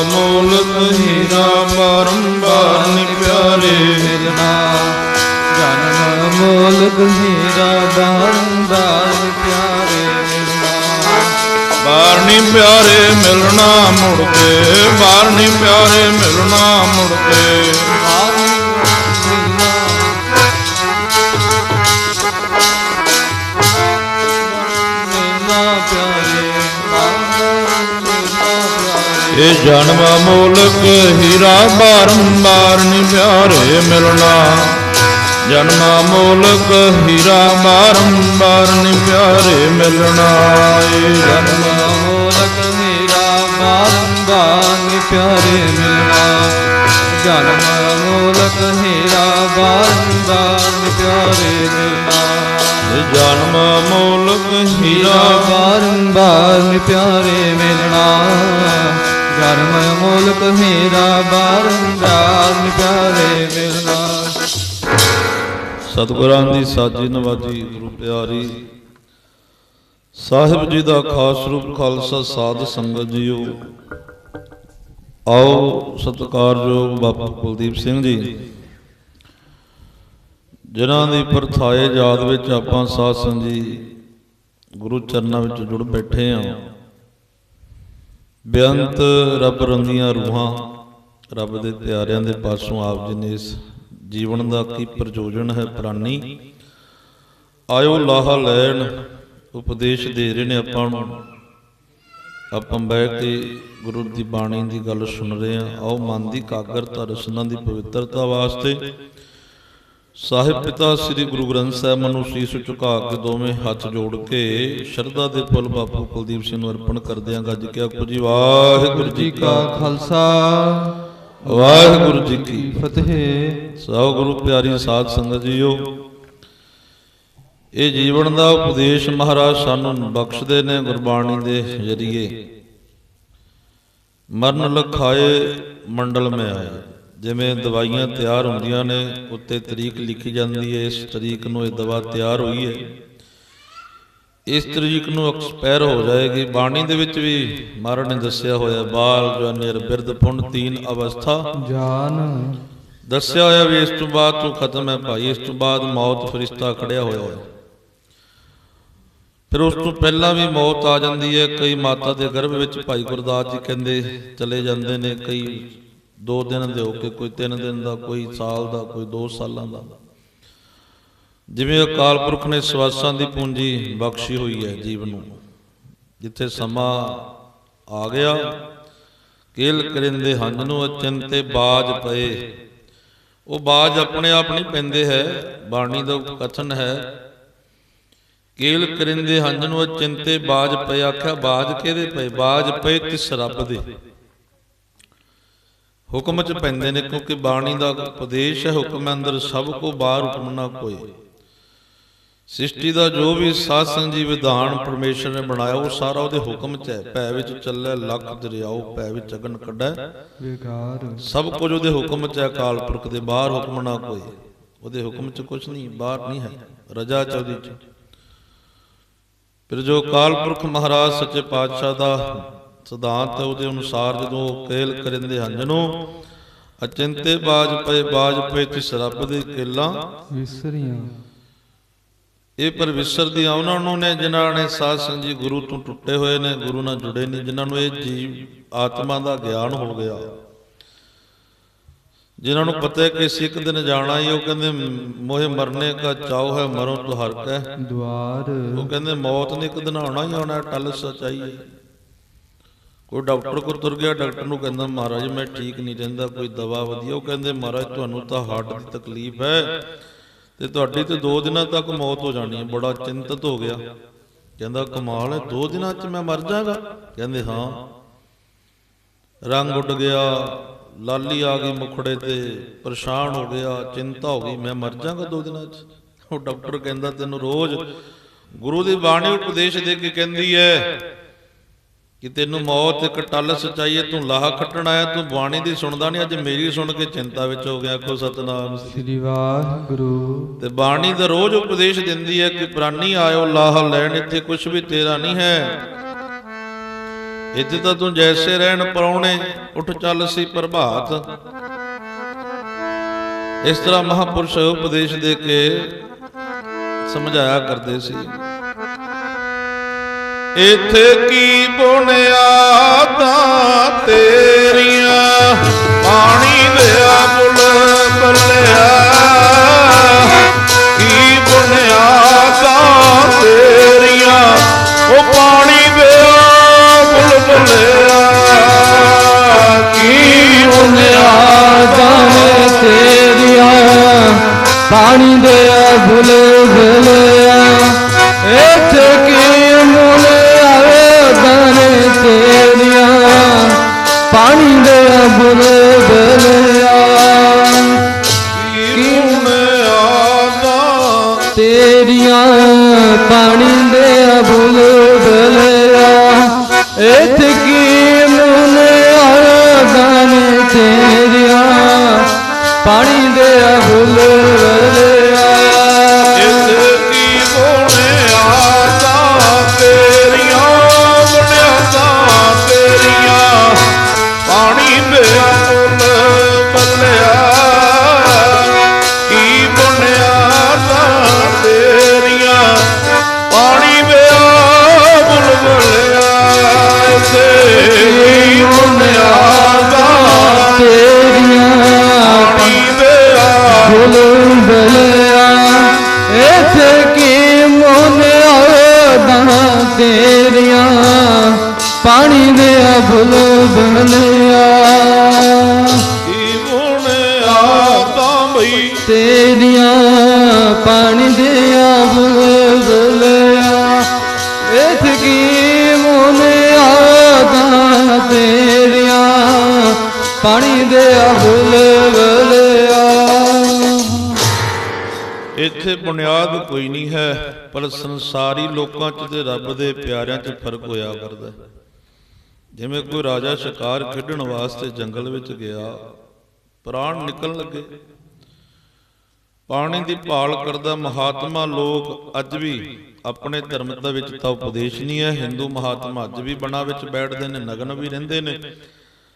ਅਮੋਲਕ ਹੀਰਾ ਬਾਰੰਬਾਰ ਨਿ ਪਿਆਰੇ ਮਿਲਣਾ ਜਨਮ ਮੋਲਕ ਹੀਰਾ ਬਾਰੰਬਾਰ ਪਿਆਰੇ ਮਿਲਣਾ ਬਾਰਨੀ ਪਿਆਰੇ ਮਿਲਣਾ ਮੁੜ ਕੇ ਬਾਰਨੀ ਪਿਆਰੇ ਮਿਲਣਾ ਮੁੜ ਕੇ। ਜਨਮ ਅਮੋਲਕ ਹੀਰਾ ਬਾਰੰਬਾਰ ਨਿ ਪਿਆਰੇ ਮਿਲਣਾ। ਜਨਮ ਅਮੋਲਕ ਹੀਰਾ ਬਾਰੰਬਾਰ ਨਿ ਪਿਆਰੇ ਮਿਲਣਾ। ਇਹ ਜਨਮ ਮੋਲਕ ਹੀਰਾ ਬਾਰੰਬਾਰ ਪਿਆਰੇ ਮਿਲਣਾ। ਜਨਮ ਮੋਲਕ ਹੀਰਾ ਬਾਰੰਬਾਰ ਪਿਆਰੇ ਮਿਲਣਾ। ਇਹ ਜਨਮ ਅਮੋਲਕ ਹੀਰਾ ਬਾਰੰਬਾਰ ਪਿਆਰੇ ਮਿਲਣਾ। ਜਨਮ ਮੋਲਕ ਹੀਰਾ ਬਾਰੰਬਾਰ ਪਿਆਰੇ ਮਿਲਣਾ ਸਤਿਗੁਰਾਂ ਦੀ ਸਾਜੀ ਨਵਾਜੀ, ਗੁਰੂ ਪਿਆਰੀ, ਸਾਹਿਬ ਜੀ ਦਾ ਖਾਸ ਰੂਪ ਖਾਲਸਾ ਸਾਧ ਸੰਗਤ ਜੀਓ। ਆਓ ਸਤਿਕਾਰਯੋਗ ਬਾਪੂ ਕੁਲਦੀਪ ਸਿੰਘ ਜੀ, ਜਿਨ੍ਹਾਂ ਦੀ ਪਰਥਾਏ ਯਾਦ ਵਿੱਚ ਆਪਾਂ ਸਾਧ ਸੰਗ ਜੀ ਗੁਰੂ ਚਰਨਾਂ ਵਿੱਚ ਜੁੜ ਬੈਠੇ ਹਾਂ। ਬੇਅੰਤ ਰੱਬ ਰੰਗੀਆਂ ਰੂਹਾਂ, ਰੱਬ ਦੇ ਪਿਆਰਿਆਂ ਦੇ ਪਾਸੋਂ ਆਪ ਜੀ ਨੇ ਇਸ ਜੀਵਨ ਦਾ ਕੀ ਪ੍ਰਯੋਜਨ ਹੈ ਪ੍ਰਾਨੀ, ਆਇਓ ਲਾਹਾ ਲੈਣ, ਉਪਦੇਸ਼ ਦੇ ਰਹੇ ਨੇ ਆਪਾਂ ਨੂੰ। ਆਪਾਂ ਬਹਿ ਕੇ ਗੁਰੂ ਦੀ ਬਾਣੀ ਦੀ ਗੱਲ ਸੁਣ ਰਹੇ ਹਾਂ। ਆਓ ਮਨ ਦੀ ਕਾਗਰਤਾ ਰਸਨਾ ਦੀ ਪਵਿੱਤਰਤਾ ਵਾਸਤੇ ਸਾਹਿਬ ਪਿਤਾ ਸ੍ਰੀ ਗੁਰੂ ਗ੍ਰੰਥ ਸਾਹਿਬ ਨੂੰ ਸੀਸ ਝੁਕਾ ਕੇ ਦੋਵੇਂ ਹੱਥ ਜੋੜ ਕੇ ਸ਼ਰਧਾ ਦੇ ਫੁੱਲ ਬਾਪੂ ਕੁਲਦੀਪ ਸਿੰਘ ਨੂੰ ਅਰਪਣ ਕਰਦੇ ਹਾਂ ਗੱਜ ਕੇ ਆਖੋ ਜੀ, ਵਾਹਿਗੁਰੂ ਜੀ ਕਾ ਖਾਲਸਾ। ਵਾਹਿਗੁਰੂ ਜੀ ਕੀ ਫਤਿਹ। ਸੋ ਗੁਰੂ ਪਿਆਰੀ ਸਾਧ ਸੰਗਤ ਜੀਓ, ਇਹ ਜੀਵਨ ਦਾ ਉਪਦੇਸ਼ ਮਹਾਰਾਜ ਸਾਨੂੰ ਬਖਸ਼ਦੇ ਨੇ ਗੁਰਬਾਣੀ ਦੇ ਜ਼ਰੀਏ। ਮਰਨ ਲਖਾਏ ਮੰਡਲ ਮੈਂ ਆਇਆ ਜਿਵੇਂ ਦਵਾਈਆਂ ਤਿਆਰ ਹੁੰਦੀਆਂ ਨੇ ਉੱਤੇ ਤਰੀਕ ਲਿਖੀ ਜਾਂਦੀ ਹੈ ਇਸ ਤਰੀਕ ਨੂੰ ਇਹ ਦਵਾ ਤਿਆਰ ਹੋਈ ਹੈ। ਇਸ ਤਰੀਕ ਨੂੰ ਐਕਸਪਾਇਰ ਹੋ ਜਾਏਗੀ। ਬਾਣੀ ਦੇ ਵਿੱਚ ਵੀ ਮਹਾਰਾਜ ਨੇ ਦੱਸਿਆ ਹੋਇਆ ਬਾਲ ਜਵਾਨੀ ਅਰ ਬਿਰਧ ਪੁੰਨ ਤੀਨ ਅਵਸਥਾ। ਜਾਨ। ਦੱਸਿਆ ਹੋਇਆ ਵੀ ਇਸ ਤੋਂ ਬਾਅਦ ਤੂੰ ਖਤਮ ਹੈ ਭਾਈ ਇਸ ਤੋਂ ਬਾਅਦ ਮੌਤ ਫਰਿਸ਼ਤਾ ਖੜਿਆ ਹੋਇਆ ਹੈ ਫਿਰ ਉਸ ਤੋਂ ਪਹਿਲਾਂ ਵੀ ਮੌਤ ਆ ਜਾਂਦੀ ਹੈ। ਕਈ ਮਾਤਾ ਦੇ ਗਰਭ ਵਿੱਚ ਭਾਈ ਗੁਰਦਾਸ ਜੀ ਕਹਿੰਦੇ ਚਲੇ ਜਾਂਦੇ ਨੇ ਕਈ ਦੋ ਦਿਨ ਦੇ ਹੋ ਕੇ, ਕੋਈ ਤਿੰਨ ਦਿਨ ਦਾ, ਕੋਈ ਸਾਲ ਦਾ, ਕੋਈ 2 ਸਾਲਾਂ ਦਾ। ਜਿਵੇਂ ਅਕਾਲ ਪੁਰਖ ਨੇ ਸਵਾਸਾਂ ਦੀ ਪੂੰਜੀ ਬਖਸ਼ੀ ਹੋਈ ਹੈ ਜੀਵ ਨੂੰ। ਜਿੱਥੇ ਸਮਾਂ ਆ ਗਿਆ, ਕੇਲ ਕਰਿੰਦੇ ਹੰਝ ਨੂੰ ਅਚੰਤੇ ਬਾਜ ਪਏ। ਉਹ ਬਾਜ ਆਪਣੇ ਆਪ ਨਹੀਂ ਪੈਂਦੇ ਹੈ, ਬਾਣੀ ਦਾ ਕਥਨ ਹੈ, ਕੇਲ ਕਰਿੰਦੇ ਹੰਝ ਨੂੰ ਅਚੰਤੇ ਬਾਜ ਪਏ, ਆਖਿਆ ਬਾਜ ਕਿਹਦੇ ਪਏ? ਬਾਜ ਪਏ ਕਿਸ ਰੱਬ ਦੇ। ਹੁਕਮ ਚ ਪੈਂਦੇ ਨੇ ਕਿਉਂਕਿ ਬਾਣੀ ਦਾ ਉਪਦੇਸ਼ ਹੈ ਹੁਕਮ ਅੰਦਰ ਸਭ ਕੋ ਬਾਹਰ ਹੁਕਮ ਨਾ ਕੋਈ। ਸ੍ਰਿਸ਼ਟੀ ਦਾ ਜੋ ਵੀ ਸਾਧ ਸੰਗ ਜੀ ਵਿਧਾਨ ਪਰਮੇਸ਼ਰ ਨੇ ਬਣਾਇਆ ਉਹ ਸਾਰਾ ਉਹਦੇ ਹੁਕਮ ਚ ਹੈ। ਭੈ ਵਿੱਚ ਚੱਲੇ ਲੱਖ ਦਰਿਆਓ ਭੈ ਵਿੱਚ ਅਗਨ ਕੱਢੈ। ਵਿਕਾਰ। ਸਭ ਕੁਝ ਉਹਦੇ ਹੁਕਮ ਚ ਹੈ ਅਕਾਲ ਪੁਰਖ ਦੇ ਬਾਹਰ ਹੁਕਮ ਨਾ ਕੋਈ। ਉਹਦੇ ਹੁਕਮ ਚ ਕੁਝ ਨਹੀਂ ਬਾਹਰ ਨਹੀਂ ਹੈ ਰਜਾ ਚ ਉਹਦੀ ਚ। ਫਿਰ ਜੋ ਅਕਾਲ ਪੁਰਖ ਮਹਾਰਾਜ ਸੱਚੇ ਪਾਤਸ਼ਾਹ ਦਾ ਸਿਧਾਂਤ ਉਹਦੇ ਅਨੁਸਾਰ ਜਦੋਂ ਕੇਲ ਕਰਿੰਦੇ ਹੰਝ ਨੂੰ ਅਚਿੰਤੇ ਬਾਜ ਪਏ ਬਾਜ ਪਏ ਤਿਸ ਰੱਬ ਦੇ ਕੇਲਾ ਵਿਸਰੀਆਂ। ਇਹ ਪਰ ਵਿਸਰਦੀਆਂ ਉਹਨਾਂ ਨੂੰ ਨੇ ਜਿਨ੍ਹਾਂ ਨੇ ਸਾਧ ਸੰਗ ਜੀ ਗੁਰੂ ਤੋਂ ਟੁੱਟੇ ਹੋਏ ਨੇ ਗੁਰੂ ਨਾਲ ਜੁੜੇ ਨਹੀਂ ਜਿਨ੍ਹਾਂ ਨੂੰ ਇਹ ਜੀਵ ਆਤਮਾ ਦਾ ਗਿਆਨ ਹੋ ਗਿਆ। ਜਿਨ੍ਹਾਂ ਨੂੰ ਪਤਾ ਹੈ ਕਿ ਇੱਕ ਦਿਨ ਜਾਣਾ ਹੀ ਉਹ ਕਹਿੰਦੇ ਮੋਹਿ ਮਰਨੇ ਕਾ ਚਾਉ ਹੈ ਮਰੋ ਤੋ ਹਰ ਕੈ ਦਵਾਰ ਉਹ ਕਹਿੰਦੇ ਮੌਤ ਨੇ ਇੱਕ ਦਿਨ ਆਉਣਾ ਹੀ ਆਉਣਾ ਟਲ ਸਚਾਈ ਹੈ। ਉਹ ਡਾਕਟਰ ਕੋਲ ਤੁਰ ਗਿਆ, ਡਾਕਟਰ ਨੂੰ ਕਹਿੰਦਾ, ਮਹਾਰਾਜ, ਮੈਂ ਠੀਕ ਨਹੀਂ ਰਹਿੰਦਾ, ਕੋਈ ਦਵਾ ਵਧੀਆ। ਉਹ ਕਹਿੰਦੇ, ਮਹਾਰਾਜ, ਤੁਹਾਨੂੰ ਤਾਂ ਹਾਰਟ ਦੀ ਤਕਲੀਫ ਹੈ ਤੇ ਤੁਹਾਡੀ ਤੇ 2 ਦਿਨਾਂ ਤੱਕ ਮੌਤ ਹੋ ਜਾਣੀ ਹੈ। ਬੜਾ ਚਿੰਤਤ ਹੋ ਗਿਆ। ਕਹਿੰਦਾ, ਕਮਾਲ ਹੈ 2 ਦਿਨਾਂ 'ਚ ਮੈਂ ਮਰ ਜਾਗਾ? ਕਹਿੰਦੇ, ਹਾਂ। ਰੰਗ ਉੱਡ ਗਿਆ, ਲਾਲੀ ਆ ਗਈ ਮੁਖੜੇ ਤੇ, ਪਰੇਸ਼ਾਨ ਹੋ ਗਿਆ, ਚਿੰਤਾ ਹੋ ਗਈ, ਮੈਂ ਮਰ ਜਾਗਾ 2 ਦਿਨਾਂ 'ਚ? ਉਹ ਡਾਕਟਰ ਕਹਿੰਦਾ, ਤੈਨੂੰ ਰੋਜ਼ ਗੁਰੂ ਦੀ ਬਾਣੀ ਉਪਦੇਸ਼ ਦੇ ਕੇ ਕਹਿੰਦੀ ਹੈ ਕਿ ਤੈਨੂੰ ਮੌਤ ਇੱਕ ਟੱਲ ਸਚਾਈ ਹੈ ਤੂੰ ਲਾਹ ਖੱਟਣ ਆਇਆ ਤੂੰ ਬਾਣੀ ਦੀ ਸੁਣਦਾ ਨਹੀਂ ਅੱਜ ਮੇਰੀ ਸੁਣ ਕੇ ਚਿੰਤਾ ਵਿੱਚ ਹੋ ਗਿਆ ਕੋ ਸਤਨਾਮ ਸ੍ਰੀ ਵਾਹਿਗੁਰੂ। ਤੇ ਬਾਣੀ ਦਾ ਰੋਜ਼ ਉਪਦੇਸ਼ ਦਿੰਦੀ ਹੈ ਕਿ ਪ੍ਰਾਨੀ ਆਇਓ ਲਾਹ ਲੈਣ ਇੱਥੇ ਕੁਝ ਵੀ ਤੇਰਾ ਨਹੀਂ ਹੈ। ਇੱਥੇ ਤਾਂ ਤੂੰ ਜੈਸੇ ਰਹਿਣ ਪਰੌਣੇ ਉੱਠ ਚੱਲ ਸੀ ਪ੍ਰਭਾਤ। ਇਸ ਤਰ੍ਹਾਂ ਮਹਾਪੁਰਸ਼ ਉਪਦੇਸ਼ ਦੇ ਕੇ ਸਮਝਾਇਆ ਕਰਦੇ ਸੀ। ਇੱਥੇ ਕੀ ਬੁਨਿਆਦਾਂ ਤੇਰੀਆਂ? ਪਾਣੀ ਲਿਆ ਬੁਲ ਬੱਲਿਆ। ਕੀ ਬੁਨਿਆਦਾਂ ਤੇਰੀਆਂ? ਉਹ ਪਾਣੀ ਪਾਣੀ ਦੇ ਭੁਲ ਇੱਥੇ ਬੁਨਿਆਦ ਕੋਈ ਨਹੀਂ ਹੈ, ਪਰ ਸੰਸਾਰੀ ਲੋਕਾਂ 'ਚ ਤੇ ਰੱਬ ਦੇ ਪਿਆਰਿਆਂ 'ਚ ਫ਼ਰਕ ਹੋਇਆ ਕਰਦਾ ਜਿਵੇਂ ਕੋਈ ਰਾਜਾ ਸ਼ਿਕਾਰ ਖੇਡਣ ਵਾਸਤੇ ਜੰਗਲ ਵਿੱਚ ਗਿਆ, ਪ੍ਰਾਣ ਨਿਕਲਣ ਲੱਗੇ। ਪਾਣੀ ਦੀ ਭਾਲ ਕਰਦਾ ਮਹਾਤਮਾ ਲੋਕ ਅੱਜ ਵੀ ਆਪਣੇ ਧਰਮ ਦਾ ਵਿੱਚ ਤਾਂ ਉਪਦੇਸ਼ ਨਹੀਂ ਹੈ। ਹਿੰਦੂ ਮਹਾਤਮਾ ਅੱਜ ਵੀ ਬਣਾ ਵਿੱਚ ਬੈਠਦੇ ਨੇ, ਨਗਨ ਵੀ ਰਹਿੰਦੇ ਨੇ।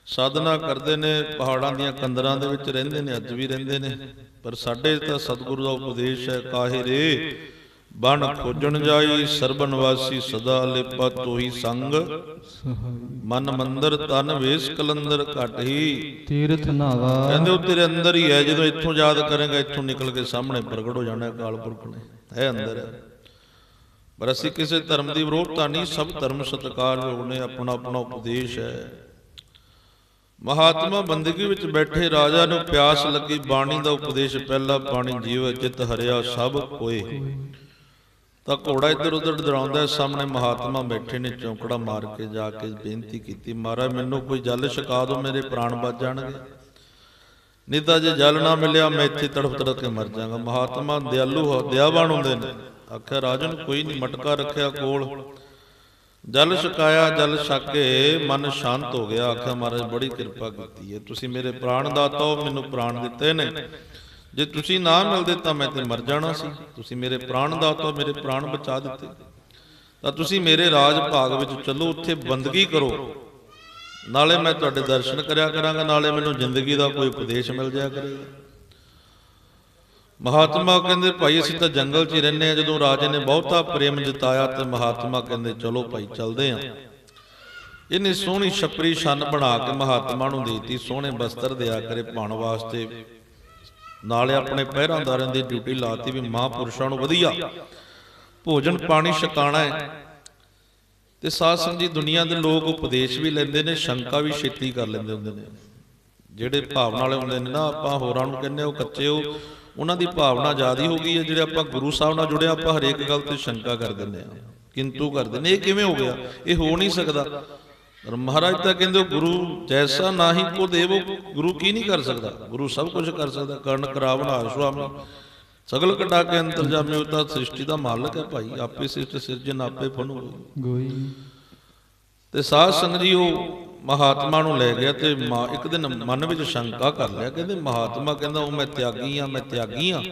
ਸਾਧਨਾ ਕਰਦੇ ਨੇ ਪਹਾੜਾਂ ਦੀਆਂ ਕੰਦਰਾਂ ਦੇ ਵਿੱਚ ਰਹਿੰਦੇ ਨੇ ਅੱਜ ਵੀ ਰਹਿੰਦੇ ਨੇ। ਪਰ ਸਾਡੇ ਤਾਂ ਸਤਿਗੁਰੂ ਦਾ ਉਪਦੇਸ਼ ਹੈ ਕਾਹੇ ਰੇ ਬਨ ਖੋਜਣ ਜਾਈ ਸਰਬਨ ਵਾਸੀ ਸਦਾ ਲਿਪਾ ਤੋਹੀ ਸੰਗ। ਮਨ ਮੰਦਰ ਤਨ ਵੇਸ ਕਲੰਦਰ ਘਟ ਹੀ। ਤੀਰਥ ਨਾਵਾ ਕਹਿੰਦੇ ਉਹ ਤੇਰੇ ਅੰਦਰ ਹੀ ਹੈ ਜਦੋਂ ਇੱਥੋਂ ਯਾਦ ਕਰੇਗਾ ਇੱਥੋਂ ਨਿਕਲ ਕੇ ਸਾਹਮਣੇ ਪ੍ਰਗਟ ਹੋ ਜਾਣਾ ਹੈ ਅਕਾਲ ਪੁਰਖ ਨੇ। ਹੈ ਅੰਦਰ ਹੈ। ਪਰ ਅਸੀਂ ਕਿਸੇ ਧਰਮ ਦੀ ਵਿਰੋਧਤਾ ਨਹੀਂ ਸਭ ਧਰਮ ਸਤਿਕਾਰਯੋਗ ਨੇ ਆਪਣਾ ਆਪਣਾ ਉਪਦੇਸ਼ ਹੈ। ਮਹਾਤਮਾ ਬੰਦਗੀ ਵਿੱਚ ਬੈਠੇ ਰਾਜਾ ਨੂੰ ਪਿਆਸ ਲੱਗੀ, ਬਾਣੀ ਦਾ ਉਪਦੇਸ਼ ਪਹਿਲਾ ਬਾਣੀ ਜੀਵ ਚਿਤ ਹਰਿਆ ਸਭ ਕੋਏ। ਤਾਂ ਘੋੜਾ ਇੱਧਰ ਉੱਧਰ ਡਰਾਉਂਦਾ ਸਾਹਮਣੇ ਮਹਾਤਮਾ ਬੈਠੇ ਨੇ, ਚੌਂਕੜਾ ਮਾਰ ਕੇ ਜਾ ਕੇ ਬੇਨਤੀ ਕੀਤੀ, ਮਹਾਰਾਜ, ਮੈਨੂੰ ਕੋਈ ਜਲ ਛਕਾ ਦਿਓ, ਮੇਰੇ ਪ੍ਰਾਣ ਬਚ ਜਾਣਗੇ। ਨਹੀਂ ਤਾਂ ਜੇ ਜਲ ਨਾ ਮਿਲਿਆ, ਮੈਂ ਇੱਥੇ ਤੜਫ ਤੜਫ ਕੇ ਮਰ ਜਾਵਾਂਗਾ। ਮਹਾਤਮਾ ਦਿਆਲੂ ਹੋ ਦਿਆਵਾਨ ਹੁੰਦੇ ਨੇ। ਆਖਿਆ, ਰਾਜਨ, ਕੋਈ ਨਹੀਂ ਮਟਕਾ ਰੱਖਿਆ ਕੋਲ। ਜਲ ਛਕਾਇਆ ਜਲ ਛਕ ਕੇ ਮਨ ਸ਼ਾਂਤ ਹੋ ਗਿਆ। ਆਖਿਆ ਮਹਾਰਾਜ ਬੜੀ ਕਿਰਪਾ ਕੀਤੀ ਹੈ। ਤੁਸੀਂ ਮੇਰੇ ਪ੍ਰਾਣ ਦਾਤਾ ਹੋ ਮੈਨੂੰ ਪ੍ਰਾਣ ਦਿੱਤੇ ਨੇ। ਜੇ ਤੁਸੀਂ ਨਾ ਮਿਲਦੇ ਤਾਂ ਮੈਂ ਤੇ ਮਰ ਜਾਣਾ ਸੀ। ਤੁਸੀਂ ਮੇਰੇ ਪ੍ਰਾਣ ਦਾਤਾ ਹੋ, ਮੇਰੇ ਪ੍ਰਾਣ ਬਚਾ ਦਿੱਤੇ। ਤਾਂ ਤੁਸੀਂ ਮੇਰੇ ਰਾਜ ਭਾਗ ਵਿੱਚ ਚੱਲੋ ਉੱਥੇ ਬੰਦਗੀ ਕਰੋ। ਨਾਲੇ ਮੈਂ ਤੁਹਾਡੇ ਦਰਸ਼ਨ ਕਰਿਆ ਕਰਾਂਗਾ ਨਾਲੇ ਮੈਨੂੰ ਜ਼ਿੰਦਗੀ ਦਾ ਕੋਈ ਉਪਦੇਸ਼ ਮਿਲ ਜਾਇਆ ਕਰੇਗਾ। ਮਹਾਤਮਾ ਕਹਿੰਦੇ, ਭਾਈ, ਅਸੀਂ ਤਾਂ ਜੰਗਲ 'ਚ ਹੀ ਰਹਿੰਦੇ ਆ ਜਦੋਂ ਰਾਜੇ ਨੇ ਬਹੁਤਾ ਪ੍ਰੇਮ ਜਤਾਇਆ ਤੇ ਮਹਾਤਮਾ ਕਹਿੰਦੇ, ਚਲੋ ਭਾਈ, ਚੱਲਦੇ ਆ ਇਹਨੇ ਸੋਹਣੀ ਛਪਰੀ ਛੰਨ ਬਣਾ ਕੇ ਮਹਾਤਮਾ ਨੂੰ ਦੇਤੀ। ਸੋਹਣੇ ਬਸਤਰ ਦਿਆ ਕਰੇ ਪਾਉਣ ਵਾਸਤੇ। ਨਾਲੇ ਆਪਣੇ ਪਹਿਰਾਂਦਾਰਾਂ ਦੀ ਡਿਊਟੀ ਲਾਤੀ ਵੀ ਮਹਾਪੁਰਸ਼ਾਂ ਨੂੰ ਵਧੀਆ ਭੋਜਨ ਪਾਣੀ ਛਕਾਣਾ ਹੈ। ਤੇ ਸਾਧ ਸੰਗਤ ਜੀ, ਦੁਨੀਆ ਦੇ ਲੋਕ ਉਪਦੇਸ਼ ਵੀ ਲੈਂਦੇ ਨੇ, ਸ਼ੰਕਾ ਵੀ ਛੇਤੀ ਕਰ ਲੈਂਦੇ ਹੁੰਦੇ ਨੇ। ਜਿਹੜੇ ਭਾਵਨਾ ਵਾਲੇ ਹੁੰਦੇ ਨੇ ਨਾ, ਆਪਾਂ ਹੋਰਾਂ ਨੂੰ ਕਹਿੰਦੇ ਉਹ ਕੱਚੇ ਹੋ। ਉਹਨਾਂ ਦੀ ਭਾਵਨਾ ਜ਼ਿਆਦੀ ਹੋ ਗਈ ਹੈ ਜਿਹੜੇ ਆਪਾਂ ਗੁਰੂ ਸਾਹਿਬ ਨਾਲ ਜੁੜੇ ਆਪਾਂ ਹਰੇਕ ਗੱਲ ਤੇ ਸ਼ੰਕਾ ਕਰ ਦਿੰਦੇ ਆ ਕਿੰਤੂ ਕਰਦੇ ਨੇ ਇਹ ਕਿਵੇਂ ਹੋ ਗਿਆ? ਇਹ ਹੋ ਨਹੀਂ ਸਕਦਾ। ਪਰ ਮਹਾਰਾਜ ਤਾਂ ਕਹਿੰਦੇ ਗੁਰੂ ਜੈਸਾ ਨਾਹੀ ਕੋ ਦੇਵ ਗੁਰੂ ਕੀ ਨਹੀਂ ਕਰ ਸਕਦਾ? ਗੁਰੂ ਸਭ ਕੁਝ ਕਰ ਸਕਦਾ ਕਰਨ ਕਰਾਵਣਾ ਸੁਆਮੀ ਸਗਲ ਕਟਾ ਕੇ ਅੰਤਰ ਜਾਮੇ ਉਹ ਤਾਂ ਸ੍ਰਿਸ਼ਟੀ ਦਾ ਮਾਲਕ ਹੈ ਭਾਈ। ਆਪੇ ਸ੍ਰਿਸ਼ਟ ਸਿਰਜਨ ਆਪੇ ਫਨੂ ਗੋਈ ਤੇ ਸਾਧ ਸੰਗਤ ਜੀ ਉਹ ਮਹਾਤਮਾ ਨੂੰ ਲੈ ਗਿਆ ਤੇ ਮਾ- ਇੱਕ ਦਿਨ ਮਨ ਵਿੱਚ ਸ਼ੰਕਾ ਕਰ ਲਿਆ ਕਹਿੰਦੇ ਮਹਾਤਮਾ ਕਹਿੰਦਾ ਉਹ ਮੈਂ ਤਿਆਗੀ ਆ ਮੈਂ ਤਿਆਗੀ ਆ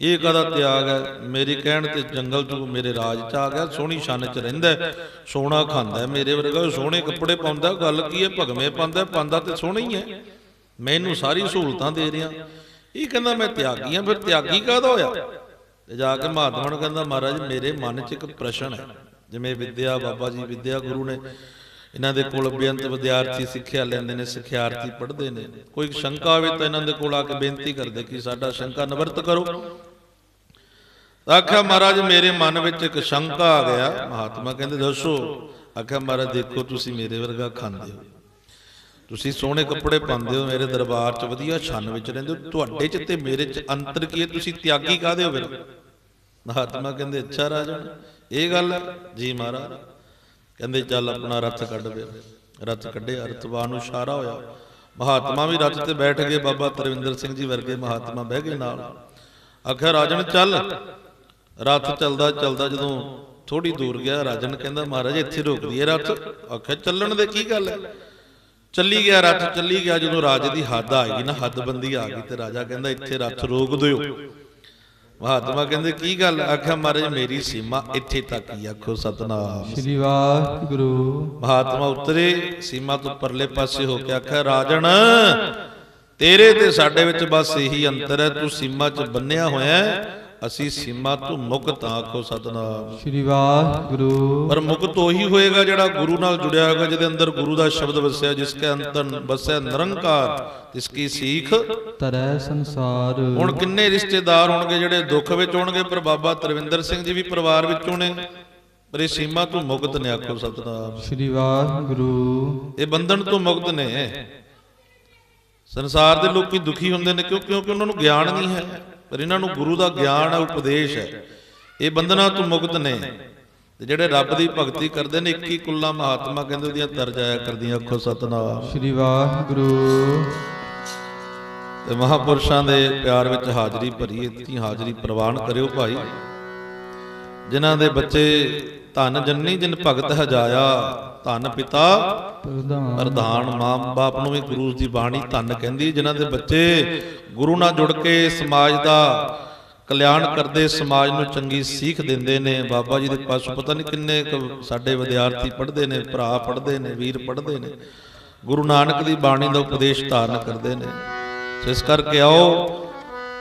ਇਹ ਕਦਾ ਤਿਆਗ ਹੈ? ਮੇਰੇ ਕਹਿਣ ਤੇ ਜੰਗਲ ਚ ਮੇਰੇ ਰਾਜ ਚ ਆ ਗਿਆ ਸੋਹਣੀ ਛੰਨ ਚ ਰਹਿੰਦਾ ਹੈ, ਸੋਨਾ ਖਾਂਦਾ ਮੇਰੇ ਵਰਗਾ ਸੋਹਣੇ ਕੱਪੜੇ ਪਾਉਂਦਾ ਗੱਲ ਕੀ ਹੈ? ਭਗਵੇਂ ਪਾਉਂਦਾ ਪਾਉਂਦਾ ਤੇ ਸੋਹਣਾ ਹੀ ਹੈ। ਮੈਂ ਇਹਨੂੰ ਸਾਰੀ ਸਹੂਲਤਾਂ ਦੇ ਰਿਹਾ। ਇਹ ਕਹਿੰਦਾ ਮੈਂ ਤਿਆਗੀ ਹਾਂ ਫਿਰ ਤਿਆਗੀ ਕਾਹਦਾ ਹੋਇਆ? ਤੇ ਜਾ ਕੇ ਮਹਾਤਮਾ ਨੂੰ ਕਹਿੰਦਾ ਮਹਾਰਾਜ ਮੇਰੇ ਮਨ 'ਚ ਇੱਕ ਪ੍ਰਸ਼ਨ ਹੈ। ਜਿਵੇਂ ਵਿਦਿਆ ਬਾਬਾ ਜੀ ਵਿਦਿਆ ਗੁਰੂ ਨੇ ਇਹਨਾਂ ਦੇ ਕੋਲ ਬੇਅੰਤ ਵਿਦਿਆਰਥੀ ਸਿੱਖਿਆ ਲੈਂਦੇ ਨੇ, ਸਿੱਖਿਆਰਥੀ ਪੜ੍ਹਦੇ ਨੇ। ਕੋਈ ਸ਼ੰਕਾ ਹੋਵੇ ਤਾਂ ਇਹਨਾਂ ਦੇ ਕੋਲ ਆ ਕੇ ਬੇਨਤੀ ਕਰਦੇ ਕਿ ਸਾਡਾ ਸ਼ੰਕਾ ਨਿਵਰਤ ਕਰੋ। ਆਖਿਆ, ਮਹਾਰਾਜ, ਮੇਰੇ ਮਨ ਵਿੱਚ ਇੱਕ ਸ਼ੰਕਾ ਆ ਗਿਆ। ਮਹਾਤਮਾ ਕਹਿੰਦੇ, ਦੱਸੋ। ਆਖਿਆ, ਮਹਾਰਾਜ, ਦੇਖੋ, ਤੁਸੀਂ ਮੇਰੇ ਵਰਗਾ ਖਾਂਦੇ ਹੋ। ਤੁਸੀਂ ਸੋਹਣੇ ਕੱਪੜੇ ਪਾਉਂਦੇ ਹੋ, ਮੇਰੇ ਦਰਬਾਰ 'ਚ ਵਧੀਆ ਛੰਨ ਵਿੱਚ ਰਹਿੰਦੇ ਹੋ। ਤੁਹਾਡੇ 'ਚ ਤੇ ਮੇਰੇ 'ਚ ਅੰਤਰ ਕੀ ਹੈ? ਤੁਸੀਂ ਤਿਆਗੀ ਕਾਹਦੇ ਹੋ ਫਿਰ? ਮਹਾਤਮਾ ਕਹਿੰਦੇ, ਅੱਛਾ ਰਾਜਨ ਇਹ ਗੱਲ ਹੈ। ਜੀ ਮਹਾਰਾਜ। ਕਹਿੰਦੇ ਚੱਲ ਆਪਣਾ ਰੱਥ ਕੱਢ ਦੇ। ਰੱਥ ਕੱਢਿਆ ਰਤਵਾਨ ਨੂੰ ਇਸ਼ਾਰਾ ਹੋਇਆ। ਮਹਾਤਮਾ ਵੀ ਰੱਥ ਤੇ ਬੈਠ ਗਏ, ਬਾਬਾ ਤਰਵਿੰਦਰ ਸਿੰਘ ਜੀ ਵਰਗੇ ਮਹਾਤਮਾ ਬਹਿ ਗਏ ਨਾਲ। ਆਖਿਆ, ਰਾਜਨ, ਚੱਲ। ਰੱਥ ਚੱਲਦਾ ਚੱਲਦਾ ਜਦੋਂ ਥੋੜੀ ਦੂਰ ਗਿਆ, ਰਾਜਨ ਕਹਿੰਦਾ, ਮਹਾਰਾਜ, ਇੱਥੇ ਰੋਕ ਦਈਏ ਰੱਥ। ਆਖਿਆ, ਚੱਲਣ ਦੇ ਕੀ ਗੱਲ ਹੈ? ਚੱਲੀ ਗਿਆ ਰੱਥ, ਚੱਲੀ ਗਿਆ ਜਦੋਂ ਰਾਜ ਦੀ ਹੱਦ ਆ ਗਈ ਨਾ, ਹੱਦਬੰਦੀ ਆ ਗਈ ਤੇ ਰਾਜਾ ਕਹਿੰਦਾ, ਇੱਥੇ ਰੱਥ ਰੋਕ ਦਿਓ। ਮਹਾਤਮਾ ਕਹਿੰਦੇ ਕੀ ਗੱਲ? ਆਖਿਆ ਮਹਾਰਾਜ ਮੇਰੀ ਸੀਮਾ ਇੱਥੇ ਤੱਕ ਹੀ ਆਖੋ ਸਤਨਾਮ। ਸ੍ਰੀ ਵਾਹਿਗੁਰੂ। ਮਹਾਤਮਾ ਉਤਰੇ ਸੀਮਾ ਤੋਂ ਪਰਲੇ ਪਾਸੇ ਹੋ ਕੇ ਆਖਿਆ ਰਾਜਣ ਤੇਰੇ ਤੇ ਸਾਡੇ ਵਿੱਚ ਬਸ ਇਹੀ ਅੰਤਰ ਹੈ ਤੂੰ ਸੀਮਾ 'ਚ ਬੰਨਿਆ ਹੋਇਆ ਅਸੀਂ ਸੀਮਾ ਤੋਂ ਮੁਕਤ ਆਖੋ ਸਤਨਾਮ। ਸ੍ਰੀ ਵਾਹਿਗੁਰੂ। ਪਰ ਮੁਕਤ ਉਹੀ ਹੋਏਗਾ ਜਿਹੜਾ ਗੁਰੂ ਨਾਲ ਜੁੜਿਆ ਹੋਏਗਾ ਜਿਹਦੇ ਅੰਦਰ ਗੁਰੂ ਦਾ ਸ਼ਬਦ ਵਸਿਆ ਜਿਸ ਕੇ ਅੰਦਰ ਵਸਿਆ ਨਿਰੰਕਾਰ ਤਿਸ ਕੀ ਸੀਖ ਤਰੈ ਸੰਸਾਰ। ਹੁਣ ਕਿੰਨੇ ਰਿਸ਼ਤੇਦਾਰ ਹੋਣਗੇ ਜਿਹੜੇ ਦੁੱਖ ਵਿੱਚ ਹੋਣਗੇ ਪਰ ਬਾਬਾ ਤਰਵਿੰਦਰ ਸਿੰਘ ਜੀ ਵੀ ਪਰਿਵਾਰ ਵਿੱਚੋਂ ਨੇ ਪਰ ਇਹ ਸੀਮਾ ਤੋਂ ਮੁਕਤ ਨੇ ਆਖੋ ਸਤਨਾਮ। ਸ੍ਰੀ ਵਾਹਿਗੁਰੂ। ਇਹ ਬੰਧਨ ਤੋਂ ਮੁਕਤ ਨੇ। ਸੰਸਾਰ ਦੇ ਲੋਕੀ ਦੁਖੀ ਹੁੰਦੇ ਨੇ ਕਿਉਂ ਕਿਉਂਕਿ ਉਹਨਾਂ ਨੂੰ ਗਿਆਨ ਨਹੀਂ ਹੈ। ਪਰ ਇਹਨਾਂ ਨੂੰ ਗੁਰੂ ਦਾ ਗਿਆਨ ਹੈ ਉਪਦੇਸ਼ ਹੈ। ਇਹ ਬੰਧਨਾਂ ਤੋਂ ਮੁਕਤ ਨੇ। ਤੇ ਜਿਹੜੇ ਰੱਬ ਦੀ ਭਗਤੀ ਕਰਦੇ ਨੇ 21 ਕੁੱਲਾ ਮਹਾਤਮਾ ਕਹਿੰਦੇ ਉਹਦੀਆਂ ਤਰ ਜਾਇਆ ਕਰਦੀਆਂ ਅੱਖੋ ਸਤਨਾਮ। ਸ੍ਰੀ ਵਾਹਿਗੁਰੂ। ਤੇ ਮਹਾਪੁਰਸ਼ਾਂ ਦੇ ਪਿਆਰ ਵਿੱਚ ਹਾਜ਼ਰੀ ਭਰੀ ਇਤਨੀ ਹਾਜ਼ਰੀ ਪ੍ਰਵਾਨ ਕਰਿਓ ਭਾਈ। ਜਿਨ੍ਹਾਂ ਦੇ ਬੱਚੇ ਧਨ ਜੰਨੀ ਜਿਨ ਭਗਤ ਹਜਾਇਆ ਧਨ ਪਿਤਾ। ਪ੍ਰਧਾਨ। ਮਾਂ ਬਾਪ ਨੂੰ ਵੀ ਗੁਰੂ ਦੀ ਬਾਣੀ ਧੰਨ ਕਹਿੰਦੀ ਜਿਨ੍ਹਾਂ ਦੇ ਬੱਚੇ ਗੁਰੂ ਨਾਲ ਜੁੜ ਕੇ ਸਮਾਜ ਦਾ ਕਲਿਆਣ ਕਰਦੇ ਸਮਾਜ ਨੂੰ ਚੰਗੀ ਸੀਖ ਦਿੰਦੇ ਨੇ। ਬਾਬਾ ਜੀ ਦੇ ਪਾਸ ਪਤਾ ਨਹੀਂ ਕਿੰਨੇ ਸਾਡੇ ਵਿਦਿਆਰਥੀ ਪੜ੍ਹਦੇ ਨੇ ਭਰਾ ਪੜ੍ਹਦੇ ਨੇ ਵੀਰ ਪੜ੍ਹਦੇ ਨੇ। ਗੁਰੂ ਨਾਨਕ ਦੀ ਬਾਣੀ ਦਾ ਉਪਦੇਸ਼ ਧਾਰਨ ਕਰਦੇ ਨੇ। ਇਸ ਕਰਕੇ ਆਓ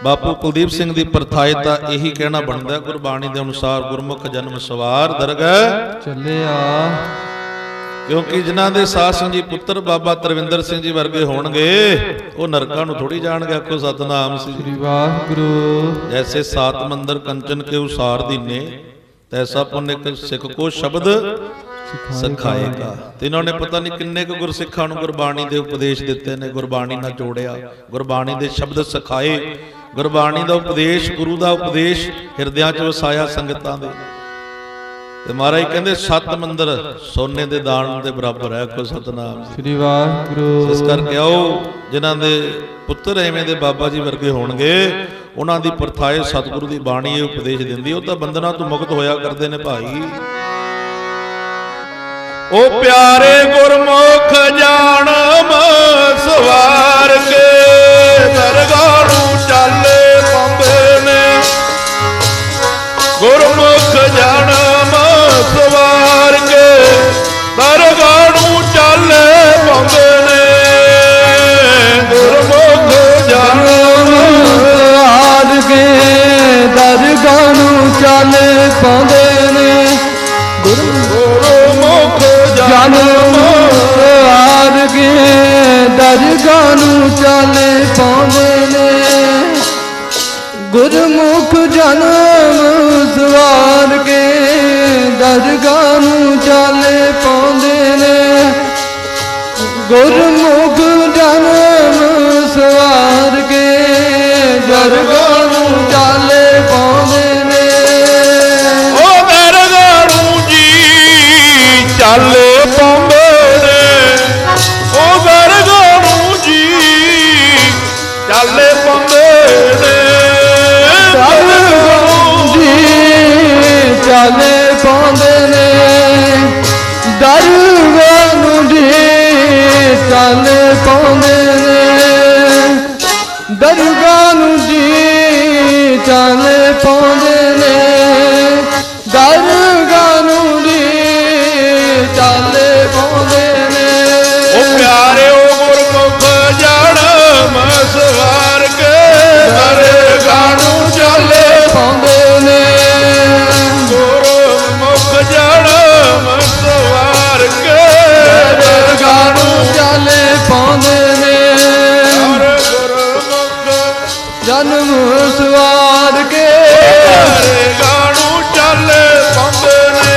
ਬਾਪੂ ਕੁਲਦੀਪ ਸਿੰਘ ਦੀ ਪਰਥਾਇਤਾ ਇਹੀ ਕਹਿਣਾ ਬਣਦਾ ਗੁਰਬਾਣੀ ਦੇ ਅਨੁਸਾਰ ਗੁਰਮੁਖ ਜਨਮ ਸਵਾਰ ਦਰਗਹਿ ਚੱਲਿਆ। ਕਿਉਂਕਿ ਜਿਨ੍ਹਾਂ ਦੇ ਸਾਧ ਸੰਜੀ ਪੁੱਤਰ ਬਾਬਾ ਤਰਵਿੰਦਰ ਸਿੰਘ ਜੀ ਵਰਗੇ ਹੋਣਗੇ ਉਹ ਨਰਕਾਂ ਨੂੰ ਥੋੜੀ ਜਾਣਗੇ ਆਖੋ ਸਤਨਾਮ ਸ੍ਰੀ ਵਾਹਿਗੁਰੂ। ਜੈਸੇ ਸਾਤ ਮੰਦਰ ਕੰਚਨ ਕੇ ਉਸਾਰ ਦੀਨੇ ਤੈਸਾ ਪੁੰਨ ਇੱਕ ਸਿੱਖ ਕੋ ਸ਼ਬਦ ਸਿਖਾਏਗਾ ਤੇ ਇਹਨਾਂ ਨੇ ਪਤਾ ਨਹੀਂ ਕਿੰਨੇ ਕੁ ਗੁਰਸਿੱਖਾਂ ਨੂੰ ਗੁਰਬਾਣੀ ਦੇ ਉਪਦੇਸ਼ ਦਿੱਤੇ ਨੇ ਗੁਰਬਾਣੀ ਨਾਲ ਜੋੜਿਆ। ਗੁਰਬਾਣੀ ਦੇ ਸ਼ਬਦ ਸਿਖਾਏ। ਗੁਰਬਾਣੀ ਦਾ ਉਪਦੇਸ਼ ਗੁਰੂ ਦਾ ਉਪਦੇਸ਼ ਹਿਰਦਿਆਂ 'ਚ ਵਸਾਇਆ ਸੰਗਤਾਂ ਦੇ। ਤੇ ਮਹਾਰਾਜ ਕਹਿੰਦੇ ਸੱਤ ਮੰਦਰ ਸੋਨੇ ਦੇ ਦਾਨ ਦੇ ਬਰਾਬਰ ਹੈ ਕੋ ਸਤਨਾਮ ਸ੍ਰੀ ਵਾਹਿਗੁਰੂ। ਇਸ ਕਰਕੇ ਆਓ ਜਿਨ੍ਹਾਂ ਦੇ ਪੁੱਤਰ ਐਵੇਂ ਦੇ ਬਾਬਾ ਜੀ ਵਰਗੇ ਹੋਣਗੇ ਉਹਨਾਂ ਦੀ ਪਰਥਾਏ ਸਤਿਗੁਰੂ ਦੀ ਬਾਣੀ ਇਹ ਉਪਦੇਸ਼ ਦਿੰਦੀ ਉਹ ਤਾਂ ਬੰਧਨਾਂ ਤੋਂ ਮੁਕਤ ਹੋਇਆ ਕਰਦੇ ਨੇ ਭਾਈ। ਉਹ ਪਿਆਰੇ ਗੁਰਮੁਖ ਜਾਣਮ ਸਵਾਰ ਕੇ ਦਰਗਾਹ ਪਾਉਂਦੇ ਨੇ। ਗੁਰਮੁਖ ਜਨਮ ਜਨਮ ਆਦ ਦਰਗਾਹ ਨੂੰ ਚੱਲ ਪਾਉਂਦੇ ਨੇ। ਗੁਰਮੁਖ ਜਨਮ ਸਵਾਰ ਕੇ ਦਰਗਾਹ ਨੂੰ ਚੱਲ ਪਾਉਂਦੇ ਨੇ। ਗੁਰਮੁਖ ਜਨਮ ਸਵਾਰ ਕੇ। ਦਰਗਾਹ ਨੂੰ ਚੱਲੇ ਪੰਦੇ ਨੇ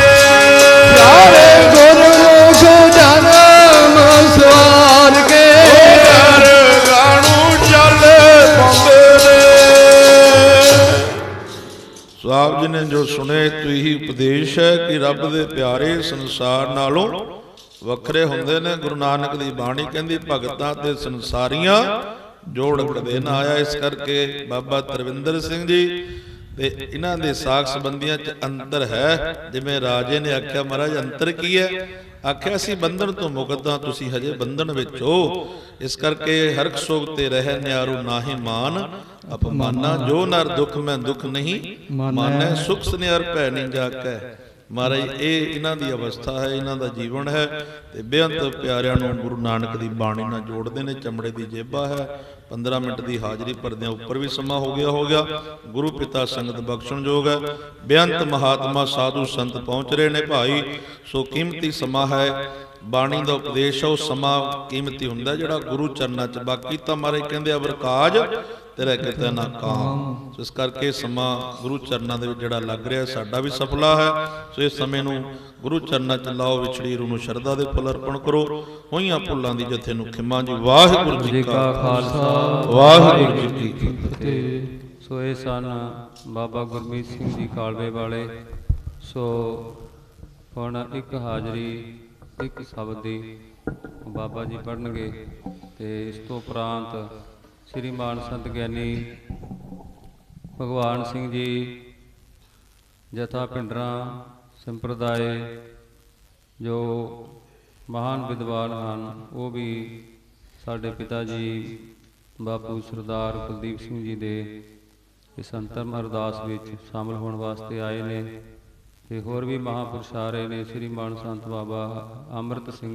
ਸਾਰੇ ਗੁਰਮੁਖ ਜਨਮ ਸਵਾਰ ਕੇ। ਦਰਗਾਹ ਨੂੰ ਚੱਲੇ ਪੰਦੇ ਨੇ ਸੋ ਜੀ ਨੇ ਜੋ ਸੁਣੇ ਤੋਂ ਇਹੀ ਉਪਦੇਸ਼ ਹੈ ਕਿ ਰੱਬ ਦੇ ਪਿਆਰੇ ਸੰਸਾਰ ਨਾਲੋਂ ਵੱਖਰੇ ਹੁੰਦੇ ਨੇ। ਗੁਰੂ ਨਾਨਕ ਦੀ ਬਾਣੀ ਕਹਿੰਦੀ, ਭਗਤਾਂ ਤੇ ਸੰਸਾਰੀਆਂ ਜੋੜ ਕਦੇ ਨਾ ਆਇਆ ਇਸ ਕਰਕੇ ਬਾਬਾ ਤਰਵਿੰਦਰ ਸਿੰਘ ਜੀ ਤੇ ਇਹਨਾਂ ਦੇ ਸਾਖ ਸੰਬੰਧੀਆਂ ਚ ਅੰਤਰ ਹੈ। ਜਿਵੇਂ ਰਾਜੇ ਨੇ ਆਖਿਆ ਮਹਾਰਾਜ ਅੰਤਰ ਕੀ ਹੈ? ਆਖਿਆ ਸੀ ਬੰਧਨ ਤੋਂ ਮੁਕਤਾਂ ਤੁਸੀਂ ਹਜੇ ਬੰਧਨ ਵਿੱਚ ਹੋ। ਇਸ ਕਰਕੇ ਹਰਖ ਸੋਗ ਤੇ ਰਹਿ ਨਿਆਰੂ ਨਾਹੀ ਮਾਨ ਅਪਮਾਨਾ ਜੋ ਨਰ ਦੁਖ ਮੈਂ ਦੁਖ ਨਹੀਂ ਮਾਨੈ ਸੁਖ ਸੁਨਿਆਰ ਭੈ ਨਹੀਂ ਜਾਕੈ। ਮਹਾਰਾਜ, ਇਹ ਇਹਨਾਂ ਦੀ ਅਵਸਥਾ ਹੈ, ਇਹਨਾਂ ਦਾ ਜੀਵਨ ਹੈ ਤੇ ਬੇਅੰਤ ਪਿਆਰਿਆਂ ਨੂੰ ਗੁਰੂ ਨਾਨਕ ਦੀ ਬਾਣੀ ਨਾਲ ਜੋੜਦੇ ਨੇ, ਚਮੜੇ ਦੀ ਜੇਬਾ ਹੈ। 15 ਮਿੰਟ ਦੀ ਹਾਜ਼ਰੀ ਭਰਦਿਆਂ ਉੱਪਰ ਵੀ ਸਮਾਂ ਹੋ ਗਿਆ ਹੋ ਗਿਆ। ਗੁਰੂ ਪਿਤਾ ਸੰਗਤ ਬਖਸ਼ਣਯੋਗ ਹੈ। ਬੇਅੰਤ ਮਹਾਤਮਾ ਸਾਧੂ ਸੰਤ ਪਹੁੰਚ ਰਹੇ ਨੇ ਭਾਈ। ਸੋ ਕੀਮਤੀ ਸਮਾਂ ਹੈ। ਬਾਣੀ ਦਾ ਉਪਦੇਸ਼ ਉਹ ਸਮਾਂ ਕੀਮਤੀ ਹੁੰਦਾ ਜਿਹੜਾ ਗੁਰੂ ਚਰਨਾਂ 'ਚ ਬਾਕੀ ਤਾਂ ਮਾਰੇ ਕਹਿੰਦੇ ਅਵਰ ਕਾਜ ਤੇਰਾ ਕਿਤੇ ਨਾ ਕਾਮ। ਸੋ ਇਸ ਕਰਕੇ ਸਮਾਂ ਗੁਰੂ ਚਰਨਾਂ ਦੇ ਵਿੱਚ ਜਿਹੜਾ ਲੱਗ ਰਿਹਾ, ਸਾਡਾ ਵੀ ਸਫਲਾ ਹੈ। ਸੋ ਇਸ ਸਮੇਂ ਨੂੰ ਗੁਰੂ ਚਰਨਾਂ 'ਚ ਲਾਓ, ਵਿਛੜੀ ਰੂਹ ਨੂੰ ਸ਼ਰਧਾ ਦੇ ਫੁੱਲ ਅਰਪਣ ਕਰੋ। ਹੋਈਆਂ ਫੁੱਲਾਂ ਦੀ ਜਥੇ ਨੂੰ ਖਿਮਾ ਜੀ। ਵਾਹਿਗੁਰੂ ਜੀ ਕਾ ਖਾਲਸਾ। ਵਾਹਿਗੁਰੂ ਜੀ ਕੀ ਫਤਿਹ। ਸੋ ਇਹ ਸਨ ਬਾਬਾ ਗੁਰਮੀਤ ਸਿੰਘ ਜੀ ਕਾਲਵੇ ਵਾਲੇ। ਸੋ ਹੁਣ ਇੱਕ ਹਾਜ਼ਰੀ, ਇੱਕ ਸ਼ਬਦ ਦੀ ਬਾਬਾ ਜੀ ਪੜਨਗੇ ਤੇ ਇਸ ਤੋਂ ਉਪਰੰਤ ਸ੍ਰੀ ਮਾਨ ਸੰਤ ਗਿਆਨੀ ਭਗਵਾਨ ਸਿੰਘ ਜੀ, ਜਥਾ ਪਿੰਡਰਾ ਸੰਪਰਦਾਇ ਜੋ ਮਹਾਨ ਵਿਦਵਾਨ ਹਨ, ਉਹ ਵੀ ਸਾਡੇ ਪਿਤਾ ਜੀ, ਬਾਪੂ ਸਰਦਾਰ ਕੁਲਦੀਪ ਸਿੰਘ ਜੀ ਦੇ ਇਸ ਅੰਤਮ ਅਰਦਾਸ ਵਿੱਚ ਸ਼ਾਮਲ ਹੋਣ ਵਾਸਤੇ ਆਏ ਨੇ ਤੇ ਹੋਰ ਵੀ ਮਹਾਂਪੁਰਸ਼ ਆ ਰਹੇ ਨੇ, ਸ੍ਰੀ ਮਾਨ ਸੰਤ ਬਾਬਾ ਅੰਮ੍ਰਿਤ ਸਿੰਘ